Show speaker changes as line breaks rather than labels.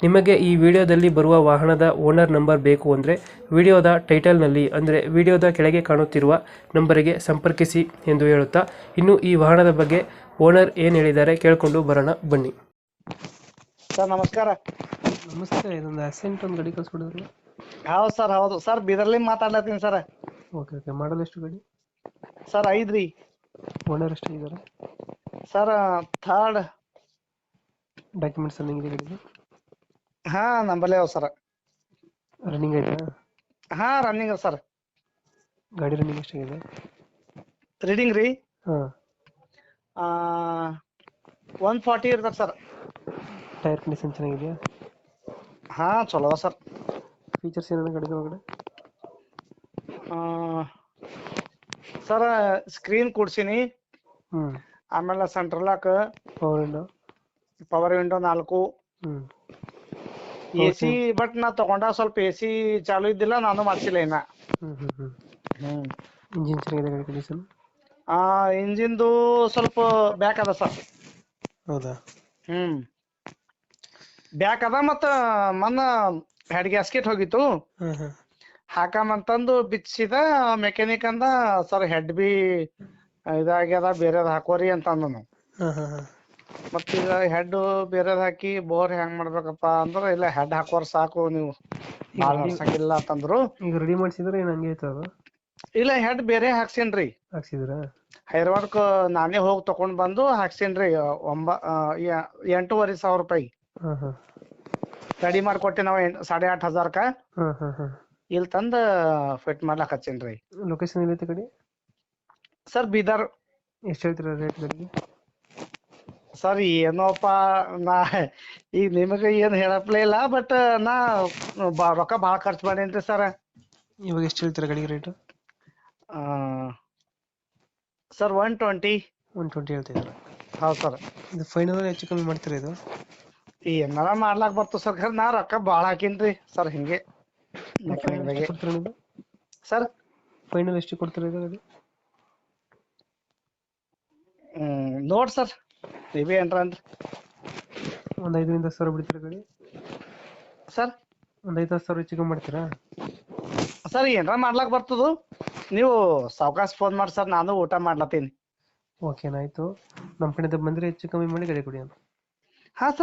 ನಿಮಗೆ ಈ ವಿಡಿಯೋದಲ್ಲಿ ಬರುವ ವಾಹನದ ಓನರ್ ನಂಬರ್ ಬೇಕು ಅಂದರೆ ವಿಡಿಯೋದ ಟೈಟಲ್ನಲ್ಲಿ ಅಂದರೆ ವಿಡಿಯೋದ ಕೆಳಗೆ ಕಾಣುತ್ತಿರುವ ನಂಬರಿಗೆ ಸಂಪರ್ಕಿಸಿ ಎಂದು ಹೇಳುತ್ತಾ ಇನ್ನು ಈ ವಾಹನದ ಬಗ್ಗೆ ಓನರ್ ಏನು ಹೇಳಿದ್ದಾರೆ ಕೇಳಿಕೊಂಡು ಬರೋಣ ಬನ್ನಿ.
ಸರ್ ನಮಸ್ಕಾರ.
ನಮಸ್ತೆ ಇದೊಂದು ಅಸೆಂಟ್ ಒಂದು ಗಾಡಿ ಕಳಿಸ್ಬಿಡಿದ್ರಲ್ಲ
ಹೌದು ಸರ್ ಹೌದು. ಸರ್ ಬಿದರ್ಲಿ ಮಾತಾಡ್ಲತ್ತೀನಿ ಸರ್.
Okay okay. ಮಾಡಲ್ ಎಷ್ಟು ಗಡಿ?
ಸರ್ ಐದ್ರಿ
ಓನರ್ ಎಷ್ಟು ಇದ್ದಾರೆ
ಸರ್ ಥರ್ಡ್
ಡಾಕ್ಯುಮೆಂಟ್ಸ್ ಇದೆ ಗಾಡಿಗೆ
ಹಾ ನಂಬಲ್ಲೇ ಅವ ಸರ್
ರನ್ನಿಂಗ್ ಆಯ್ತಾ?
ಹಾ ರನ್ನಿಂಗ್ ಸರ್
ಗಾಡಿ ರನ್ನಿಂಗ್ ಎಷ್ಟಾಗಿದೆ
ರೀಡಿಂಗ್ ರೀ?
ಹಾ.
ಒನ್ ಫಾರ್ಟಿ ಇರ್ತದೆ ಸರ್
ಟೈರ್ ಕಂಡೀಷನ್ ಚೆನ್ನಾಗಿದೆಯಾ?
ಹಾ ಚಲೋ ಸರ್
ಫೀಚರ್ಸ್ ಏನೇನು ಗಾಡಿ ಒಳಗಡೆ?
ಸರ್ ಸ್ಕ್ರೀನ್ ಕೊಡ್ಸೀನಿ.
ಹ್ಞೂ
ಆಮೇಲೆ central lock
power window
power window ನಾಲ್ಕು.
ಹ್ಞೂ
ಎ ಸಿ ಬಟ್ ನಾ ತಗೊಂಡ ಸ್ವಲ್ಪ ಎ ಸಿ ಚಾಲು ಇದ್ದಿಲ್ಲ ನಾನು ಮಾಡ್ಸಿಲ್ಲ ಇನ್ನ. ಹ್ಮ್
ಇಂಜಿನ್ ಚೆನ್ನಾಗಿದೆ ಗಾಡಿ ಕಂಡೀಷನ್?
ಆ ಇಂಜಿನ್ದು ಸ್ವಲ್ಪ ಬ್ಯಾಕ್ ಅದ ಸರ್.
ಹೌದಾ?
ಹ್ಮ್. ಬ್ಯಾಕ್ ಅದ ಮತ್ತ ಮನ್ನ ಹೆಡ್ ಗ್ಯಾಸ್ಕೆಟ್ ಹೋಗಿತ್ತು.
ಹಾಂ ಅಂತಂದು
ಹಾಕಮಂತಂದು ಬಿಚ್ಚಿದ ಮೆಕ್ಯಾನಿಕ್ ಅಂದ ಸರ್ ಹೆಡ್ ಬಿ ಇದಾಗ್ಯದ ಬೇರೆದ ಹಾಕೋರಿ ಅಂತ ಅಂದನು
ಹಾಂ ಹಾಂ ಹಾಂ
ಮತ್ತ ಈಗ ಹೆಡ್ ಬೇರೆದ್ ಹಾಕಿ ಬೋರ್ ಹೆಂಗ್ ಮಾಡ್ಬೇಕಪ್ಪಾ ಅಂದ್ರ ಇಲ್ಲ ಹೆಡ್ ಹಾಕೋರ್ ಸಾಕು ನೀವು. ಬಾಳ್ ನಡ್ಸಂಗಿಲ್ಲ ಅಂತಂದ್ರು.
ಈಗ ರೆಡಿ ಮಾಡಿಸಿದ್ರೆ ಏನ್ ಹಂಗೆ ಐತೆ ಅದು
ಇಲ್ಲ ಹೆಡ್ ಬೇರೆ ಹಾಕ್ಸೇನ್ರಿ.
ಹಾಕ್ಸಿದ್ರ?
ಹೈದರಾಬಾದ್ಕ ನಾನೇ ಹೋಗಿ ತಕೊಂಡ್ ಬಂದು ಹಾಕ್ಸೇನ್ರಿ ಒಂಬ ಎಂಟೂವರೆ ಸಾವಿರ ರೂಪಾಯಿ. ರೆಡಿ ಮಾಡ್ಕೊಟ್ಟೆ ನಾವು ಸಾಡೆ ಆಟ್ ಹಜಾರ್ಕ. ಇಲ್ಲಿ ತಂದ ಫಿಟ್ ಮಾಡ್ಲಾಕ್ ಹಚ್ಚೇನ್ರಿ.
ಲೊಕೇಶನ್ ಎಲ್ಲೈತೆ ಕಡೆ?
ಸರ್ ಬೀದರ್.
ಎಷ್ಟು ಹೇಳ್ತೀರ ರೇಟ್ ಗಾಡಿಗೆ
ಸರ್ ಏನೋಪ್ಪ ನಾ ಈಗ ನಿಮಗೆ ಏನು ಹೇಳಪ್ಲೇ ಇಲ್ಲ ಬಟ್ ನಾ ಬಾ ರೊಕ್ಕ ಭಾಳ ಖರ್ಚು ಮಾಡೇನ್ರಿ ಸರ್
ಇವಾಗ ಎಷ್ಟು ಹೇಳ್ತೀರಾ ಗಾಡಿಗೆ rate
sir one twenty
one twenty ಹೇಳ್ತಿದ್ದೀರಾ
ಹೌದು ಸರ್
ಇದು ಫೈನಲ್ ಹೆಚ್ಚು ಕಮ್ಮಿ ಮಾಡ್ತೀರಾ ಇದು?
ಏನಾರ ಮಾಡ್ಲಾಕ್ ಬರ್ತದೆ ಸರ್ ಖರೆ ನಾ ರೊಕ್ಕ ಭಾಳ ಹಾಕಿನ್ರಿ ಸರ್ ಹಿಂಗೆ. ಸರ್
ಫೈನಲ್ ಎಷ್ಟು ಕೊಡ್ತೀರಾ ಇದು ಗಾಡಿ?
ಹ್ಮ್ ನೋಡ್ ಸರ್ ನೀವೇ ಏನ್ರ ಒಂದ್
ಒಂದು ಐದರಿಂದ ಸಾವಿರ ಬಿಡ್ತೀರಾ ಗಾಡಿ?
ಸರ್?
ಒಂದ್ ಐದು ಸಾವಿರ ಹೆಚ್ಚು ಕಮ್ಮಿ ಮಾಡ್ತೀರಾ?
ಸರ್ ಏನ್ರ ಮಾಡ್ಲಾಕ್ ಬರ್ತದ. ನೀವು ಸಾವಕಾಶ ಫೋನ್ ಮಾಡಿ ಸರ್ ನಾನು ಊಟ ಮಾಡ್ಲತ್ತೀನಿ.
ಓಕೆ ಆಯ್ತು ನಮ್ಮ ಕಡೆಯಿಂದ ಬಂದರೆ ಹೆಚ್ಚು ಕಮ್ಮಿ ಮಾಡಿ ಗಾಡಿ ಕೊಡಿ ಅಂತ
ಹಾ ಸರ್.